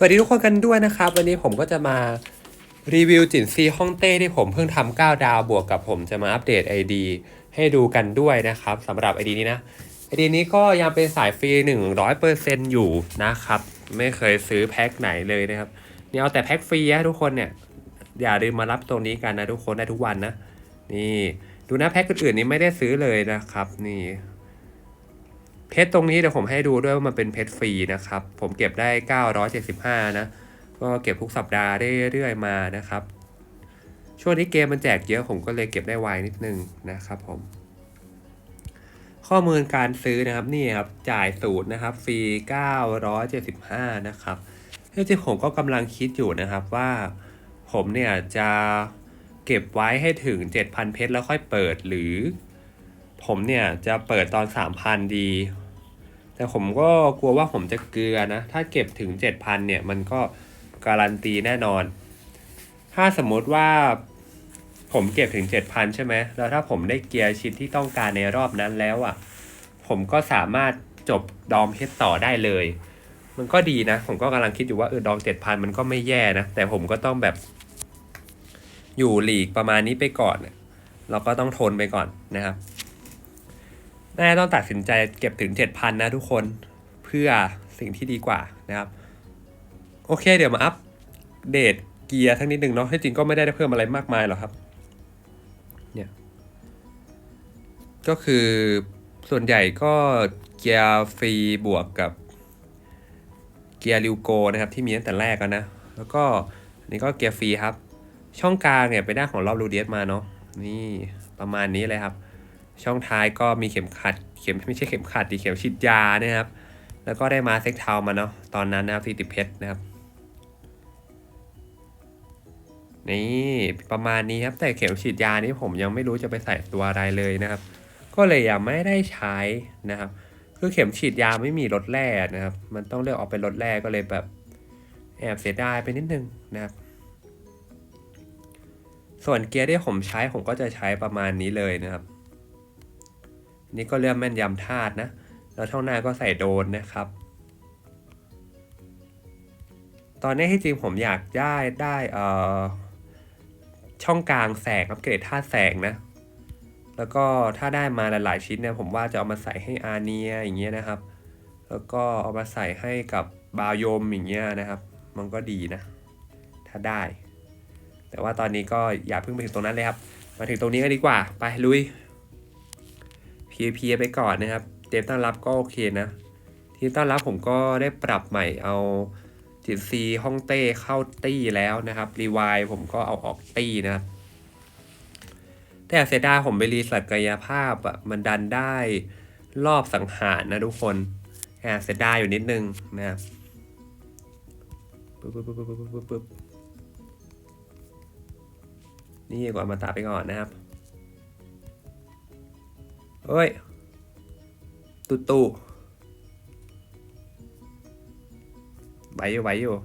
สวัสดีทุกคนกันด้วยนะครับ วันนี้ผมก็จะมารีวิวจินซีฮ่องเต้ที่ผมเพิ่งทำ9ดาวบวกกับผมจะมาอัปเดต ID ให้ดูกันด้วยนะครับสำหรับ ID นี้นะ ID นี้ก็ยังเป็นสายฟรี 100%อยู่นะครับ ไม่เคยซื้อแพ็คไหนเลยนะครับนี่เอาแต่แพ็คฟรีนะทุกคนเนี่ยอย่าลืมมารับตรงนี้กันนะทุกคนได้ทุกวันนะ นี่ดูนะแพ็คอื่นๆนี้ไม่ได้ซื้อเลยนะครับ นี่ เพชรตรงนี้เดี๋ยวผมให้ดูด้วยว่ามันเป็นเพชรฟรีนะครับ ผมเก็บได้ 975 นะ ก็เก็บทุกสัปดาห์เรื่อยๆมานะครับ ช่วงนี้เกมมันแจกเยอะผมก็เลยเก็บได้ไวนิดนึงนะครับผม ข้อมูลการซื้อนะครับนี่ครับจ่ายสูตรนะครับฟรี 975 นะครับจริงผมก็กำลังคิดอยู่นะครับว่าผมเนี่ยจะเก็บไว้ให้ถึง 7,000 เพชรแล้วค่อยเปิดหรือ ผมเนี่ยจะเปิดตอน 3,000 ดี แต่ผมก็กลัวว่าผมจะเกลือนะ ถ้าเก็บถึง 7,000 เนี่ย มันก็การันตีแน่นอน ถ้าสมมติว่าผมเก็บถึง 7,000 ใช่ไหม แล้วถ้าผมได้เกียร์ชิ้นที่ต้องการในรอบนั้นแล้วอะ่ะ ผมก็สามารถจบดอมเพชรต่อได้เลย มันก็ดีนะ ผมก็กำลังคิดอยู่ว่าเออดอม 7,000 มันก็ไม่แย่นะ แต่ผมก็ต้องแบบ อยู่หลีกประมาณนี้ไปก่อน เราก็ต้องทนไปก่อนนะครับ น่าจะต้องตัดสินใจเก็บถึง 7,000 นะทุกคนเพื่อสิ่งที่ดีกว่านะครับ โอเคเดี๋ยวมาอัปเดตเกียร์ทั้งนิดหนึ่งเนาะที่จริงก็ไม่ได้เพิ่มอะไรมากมายหรอกครับเนี่ยก็คือส่วนใหญ่ก็เกียร์ฟรีบวกกับเกียร์ริวโกนะครับที่มีตั้งแต่แรกแล้วนะ แล้วก็อันนี้ก็เกียร์ฟรีครับ ช่องกลางเนี่ยไปได้ของรอบรูเดียสมาเนาะนี่ประมาณนี้เลยครับ ช่องท้ายก็มีเข็มขัด เข็มไม่ใช่เข็มขัดดิเข็มฉีดยานะครับ แล้วก็ได้มาเซ็กเทามาเนาะตอนนั้นนะครับสี่ติเพชรนะครับนี่ประมาณนี้ครับแต่เข็มฉีดยานี้ผมยังไม่รู้จะไปใส่ตัวอะไรเลยนะครับ ก็เลยยังไม่ได้ใช้นะครับ คือเข็มฉีดยาไม่มีรถแร่นะครับ มันต้องเลือกออกเป็นรถแร่ก็เลยแบบแอบเสียดายไปนิดนึงนะครับ ส่วนเกียร์ที่ผมใช้ผมก็จะใช้ประมาณนี้เลยนะครับ นี่ก็เลือกแม่นยำธาตุนะ แล้วช่องหน้าก็ใส่โดนนะครับ ตอนนี้ที่จริงผมอยากได้ได้เอ่อช่องกลางแสงอัปเกรดธาตุแสงนะ แล้วก็ถ้าได้มาหลายๆชิ้นเนี่ยผมว่าจะเอามาใส่ให้อาเนียอย่างเงี้ยนะครับ แล้วก็เอามาใส่ให้กับบาโยมอย่างเงี้ยนะครับ มันก็ดีนะ ถ้าได้ แต่ว่าตอนนี้ก็อย่าเพิ่งไปถึงตรงนั้นเลยครับ มาถึงตรงนี้กันดีกว่า ไปลุย PVP ไปก่อนนะครับ เตรียมต้อนรับก็โอเคนะ ทีมต้อนรับผมก็ได้ปรับใหม่เอาจิตซีห้องเต้เข้าตี้แล้วนะครับรีวายผมก็เอาออกตี้นะครับ แต่เสียดายผมไปรีศักายภาพอะมันดันได้รอบสังหารนะทุกคนแอบเสียดายอยู่นิดนึงนะครับปึ๊บปึ๊บปึ๊บปึ๊บปึ๊บนี่ก่อนมาตาไปก่อนนะครับ เฮ้ยตุตุไหวอยู่ไหวอยู่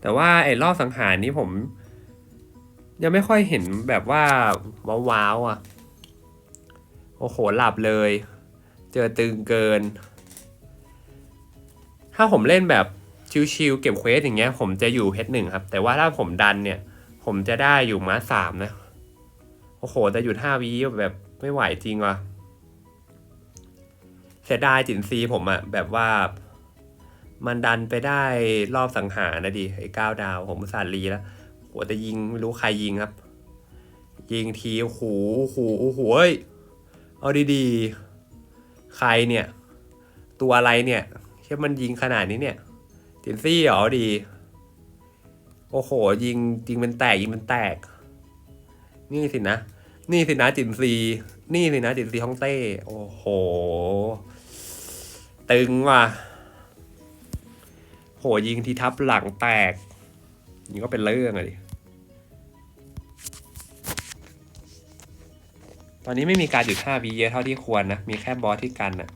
แต่ว่าไอ้รอบสังหารนี้ผม ยังไม่ค่อยเห็นแบบว่า ว้าวๆอะ โอ้โห หลับเลย เจอตึงเกิน ถ้าผมเล่นแบบชิวๆเก็บเควสอย่างเงี้ย ผมจะอยู่เฮดหนึ่งครับ แต่ว่าถ้าผมดันเนี่ย ผมจะได้อยู่ม้าสามนะ โอ้โห แต่หยุดห้าวิแบบไม่ไหวจริงว่ะเสียดายจินซีผมอะแบบว่า มันดันไปได้รอบสังหารนะดิไอ้ก้าวดาว ผมสาห์รีแล้วโหแต่ยิงไม่รู้ใครยิงครับ ยิงทีโอ้โหโอ้โหโอ้โหเฮ้ยเอาดีๆ ใครเนี่ย ตัวอะไรเนี่ยแค่มันยิงขนาดนี้เนี่ยจินซี่เหรอดี โอ้โห ยิงยิงมันแตกยิงมันแตก นี่สินะ นี่สินะจินซี นี่สินะจินซีฮ่องเต้ โอ้โห ตึงว่ะ โหยิงทีทับหลังแตกนี่ก็เป็นเรื่องอะดิ ตอนนี้ไม่มีการหยุด5วีเยอะเท่าที่ควรนะ มีแค่บอสที่กันอะ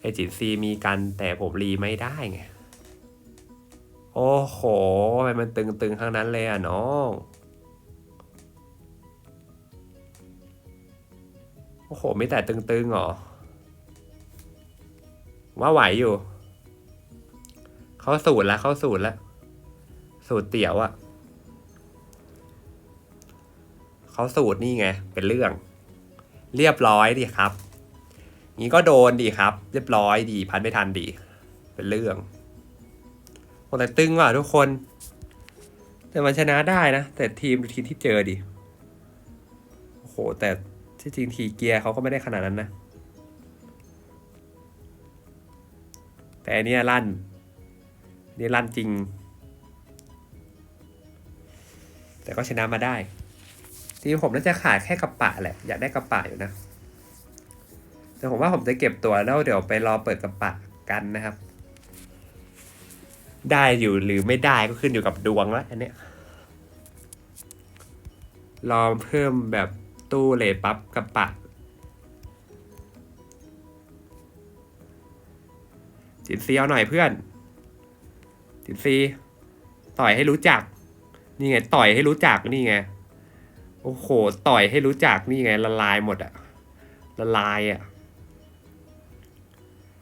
ไอจินซีมีกันแต่ผมรีไม่ได้ไง โอ้โหทำไมมันตึงๆทั้งนั้นเลยอะน้อง โอ้โหไม่แต่ตึงๆหรอ ว่าไหวอยู่ เข้าสูตรแล้วเข้าสูตรแล้วสูตรเตี๋ยวอะเขาสูตรนี่ไง เป็นเรื่อง เรียบร้อยดีครับนี้ก็โดนดีครับ เรียบร้อยดีพันไม่ทันดี เป็นเรื่อง แต่ตึงว่ะทุกคน แต่มันชนะได้นะ แต่ทีมทีมที่เจอดิโอ้โห แต่ที่จริงทีเกียร์เขาก็ไม่ได้ขนาดนั้นนะ แต่อันนี้ลั่นนี่ลั่นจริง แต่ก็ชนะมาได้ ทีผมน่าจะขาดแค่กระปะแหละ อยากได้กระปะอยู่นะ แต่ผมว่าผมจะเก็บตัวแล้วเดี๋ยวไปรอเปิดกระปะกันนะครับ ได้อยู่หรือไม่ได้ก็ขึ้นอยู่กับดวงแล้วอันเนี้ยรอเพิ่มแบบตู้เลทปั๊บกระปะ จินซีเอาหน่อยเพื่อน จินซีต่อยให้รู้จัก นี่ไง ต่อยให้รู้จักนี่ไง โอ้โห ต่อยให้รู้จักนี่ไง ละลายหมดอะละลายอะ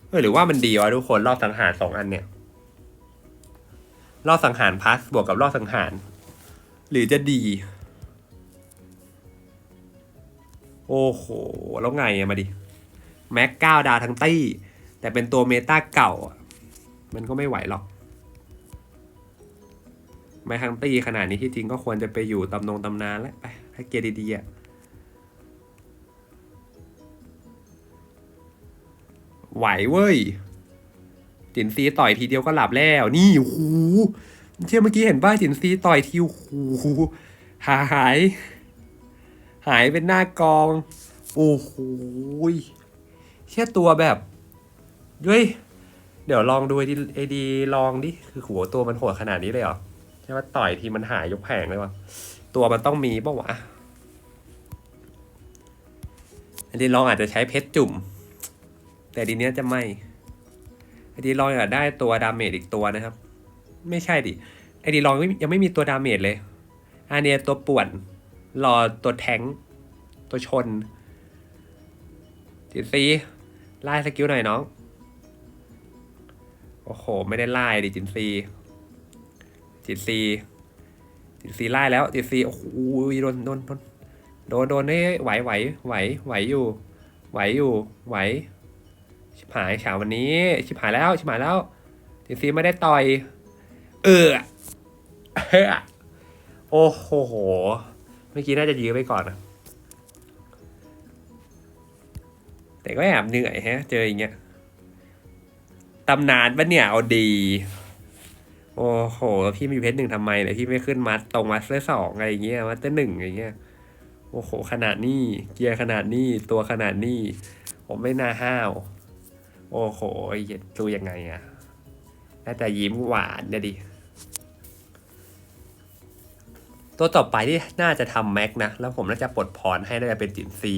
เออหรือว่ามันดีวะทุกคนรอบสังหารสองอันเนี่ย รอบสังหารพัสบวกกับรอบสังหาร หรือจะดี โอ้โห แล้วไงอะมาดิ แม็กเก้าดาวทั้งตี้ แต่เป็นตัวเมตาเก่า มันก็ไม่ไหวหรอก แม้ทั้งตี้ขนาดนี้ที่จริงก็ควรจะไปอยู่ตำนงตำนานแล้วไปถ้าเกียร์ดีๆอะไหวเว้ย จินซีต่อยทีเดียวก็หลับแล้ว นี่โอ้โหเชื่อเมื่อกี้เห็นป่ะจินซีต่อยทีโอ้โหหาย หายเป็นหน้ากอง โอ้โหแค่ตัวแบบเฮ้ยเดี๋ยวลองดูไอดีไอดีลองดิ คือหัวตัวมันโหดขนาดนี้เลยเหรอใช่ว่าต่อยทีมันหายยกแผงเลยวะตัวมันต้องมีปะวะไอดีลองอาจจะใช้เพชรจุ่ม แต่ดีเนี้ยจะไม่ ไอดีลองอยากได้ตัวดาเมจอีกตัวนะครับ ไม่ใช่ดิไอดีลองยังไม่มีตัวดาเมจเลยอันเนี้ยตัวป่วนรอตัวแทงตัวชนจิตซีไล่สกิลหน่อยน้อง โอ้โห ไม่ได้ไล่ดิจินซีจินซีจินซีไล่แล้วจินซีโอ้โหโดนโดนโดนโดนโดนนี่ไหวไหวไหวไหวอยู่ไหวอยู่ไหว ชิบหายเช้าวันนี้ ชิบหายแล้ว ชิบหายแล้วจินซีไม่ได้ต่อย เออเฮ้อโอ้โห เมื่อกี้น่าจะยื้อไปก่อนนะแต่ก็แอบเหนื่อยแฮะ เจออย่างเงี้ยตำนานปะเนี่ยเอาดี โอ้โห พี่มีเพชรหนึ่งทำไมเนี่ยพี่ไม่ขึ้นมัดตรงมัดเสื้อสองอะไรอย่างเงี้ยมัดเสื้อหนึ่งอย่างเงี้ยโอ้โหขนาดนี้ เกียร์ขนาดนี้ ตัวขนาดนี้ ผมไม่น่าห้าว โอ้โหเหี้ยดูยังไงอะน่ยิ้มหวานเนี่ยดิ ตัวต่อไปที่น่าจะทำแม็กนะ แล้วผมน่าจะปลดพรให้น่าจะเป็นจินซี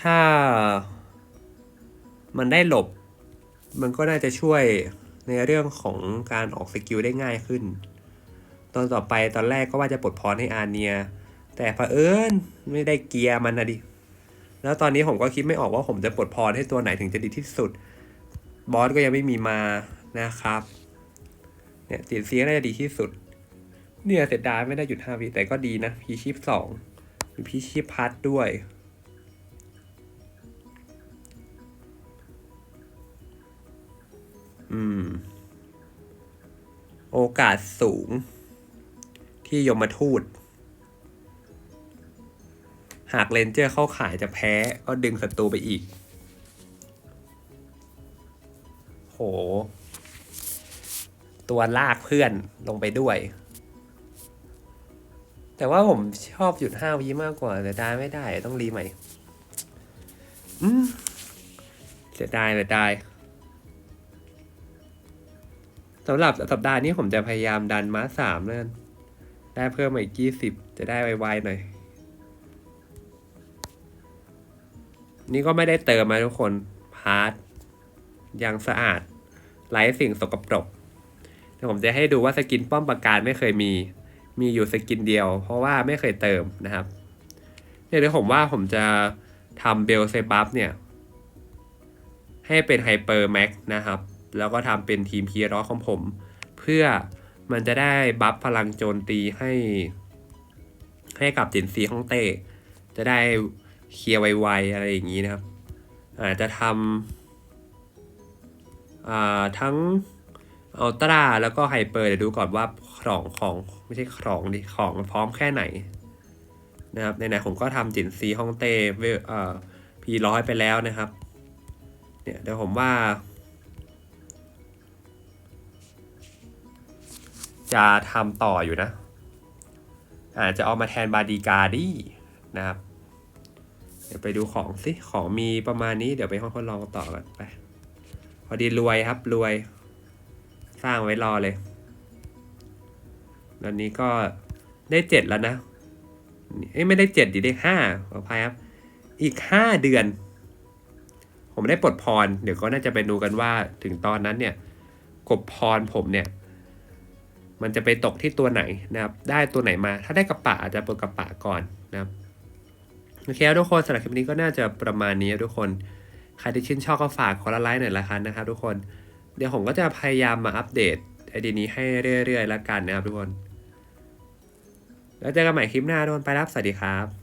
ถ้ามันได้หลบ มันก็น่าจะช่วยในเรื่องของการออกสกิลได้ง่ายขึ้น ตอนต่อไปตอนแรกก็ว่าจะปลดพรให้อาเนีย แต่เผอิญไม่ได้เกียร์มันนะดิ แล้วตอนนี้ผมก็คิดไม่ออกว่าผมจะปลดพรให้ตัวไหนถึงจะดีที่สุด บอสก็ยังไม่มีมานะครับ เนี่ยจินซีก็น่าจะดีที่สุด เนี่ยเสียดายไม่ได้หยุดห้าวิแต่ก็ดีนะ พีชีพสองมีพีชีพพัดด้วย อืม โอกาสสูง ที่ยมทูต หากเลนเจอร์เข้าขายจะแพ้ก็ดึงศัตรูไปอีก โห ตัวลากเพื่อนลงไปด้วย แต่ว่าผมชอบหยุดห้าวิมากกว่าแต่ได้ไม่ได้ต้องรีใหม่เสียดายเสียดายสำหรับสัปดาห์นี้ผมจะพยายามดันม้าสามแล้วกันได้เพิ่มมาอีกยี่สิบจะได้ไวๆหน่อย นี่ก็ไม่ได้เติมมาทุกคน พาร์ทยังสะอาดไร้สิ่งสกปรกเดี๋ยวผมจะให้ดูว่าสกินป้อมปราการไม่เคยมี มีอยู่สกินเดียว เพราะว่าไม่เคยเติมนะครับเนี่ยเดี๋ยวผมว่าผมจะทำเบลเซบัฟเนี่ย ให้เป็นไฮเปอร์แม็กนะครับ แล้วก็ทำเป็นทีมพีร้อของผม เพื่อมันจะได้บัฟพลังโจมตีให้ ให้กับจินซีฮ่องเต้จะได้ เคลียร์ไวๆอะไรอย่างนี้นะครับอาจจะทำทั้งอัลตร้าแล้วก็ไฮเปอร์เดี๋ยวดูก่อนว่าของของไม่ใช่ของดิของพร้อมแค่ไหนนะครับในไหนผมก็ทำจินซีฮ่องเต้เวอ่อพีร้อยไปแล้วนะครับเนี่ยเดี๋ยวผมว่า จะทำต่ออยู่นะอาจจะเอามาแทนบาดีการ์ดี้นะครับ ดี๋ยวไปดูของสิ ของมีประมาณนี้ เดี๋ยวไปห้องทดลองต่อกันไป พอดีรวยครับรวย สร้างไว้รอเลยตอนนี้ก็ได้เจ็ดแล้วนะเอ้ยไม่ได้เจ็ดดิได้ห้าขออภัยครับ อีกห้าเดือน ผมได้ปลดพร เดี๋ยวก็น่าจะไปดูกันว่าถึงตอนนั้นเนี่ยกบพรผมเนี่ย มันจะไปตกที่ตัวไหนนะครับ ได้ตัวไหนมา ถ้าได้กระปะอาจจะปลดกระปะก่อนนะครับ โอเคครับทุกคนสำหรับคลิปนี้ก็น่าจะประมาณนี้ทุกคน ใครที่ชื่นชอบก็ฝากคนละไลค์หน่อยละกันนะครับทุกคน เดี๋ยวผมก็จะพยายามมาอัปเดตไอเดียนี้ให้เรื่อยๆแล้วกันนะครับทุกคน แล้วเจอกันใหม่คลิปหน้าทุกคนไปรับสวัสดีครับ